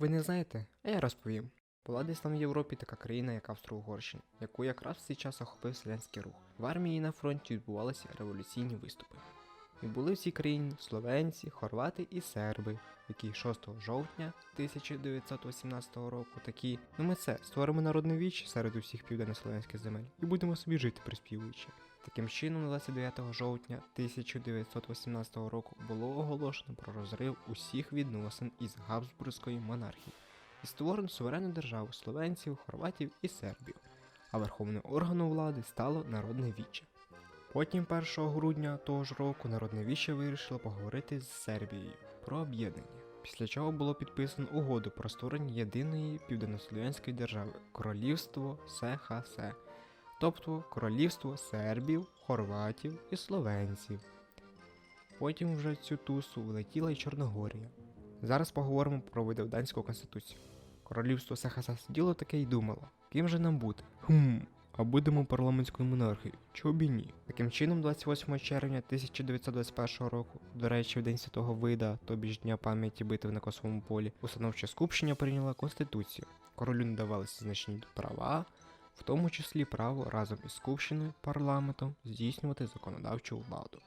Ви не знаєте? А я розповім. Була десь там в Європі така країна, як Австро-Угорщина, яку якраз в цей час охопив селянський рух. В армії і на фронті відбувалися революційні виступи. І були в цій країні словенці, хорвати і серби, які 6 жовтня 1918 року такі, ну ми це створимо народне віч серед усіх південнослов'янських земель і будемо собі жити приспівуючи. Таким чином, 29 жовтня 1918 року було оголошено про розрив усіх відносин із Габсбурзької монархії і створено суверенну державу словенців, хорватів і сербів, а верховним органом влади стало народне віче. Потім 1 грудня того ж року народне віще вирішило поговорити з Сербією про об'єднання, після чого було підписано угоду про створення єдиної південнослов'янської держави Королівство СХС, тобто Королівство сербів, хорватів і словенців. Потім вже цю тусу влетіла й Чорногорія. Зараз поговоримо про видавданську конституцію. Королівство СХС сиділо таке й думало, ким же нам бути? Хм, а будемо парламентською монархією, чого б і ні. Таким чином, 28 червня 1921 року, до речі, в день святого вида, тобі ж дня пам'яті битви на косовому полі, установче скупщення прийняла конституцію. Королю надавалися значні права, в тому числі право разом із скупщиною парламентом здійснювати законодавчу владу.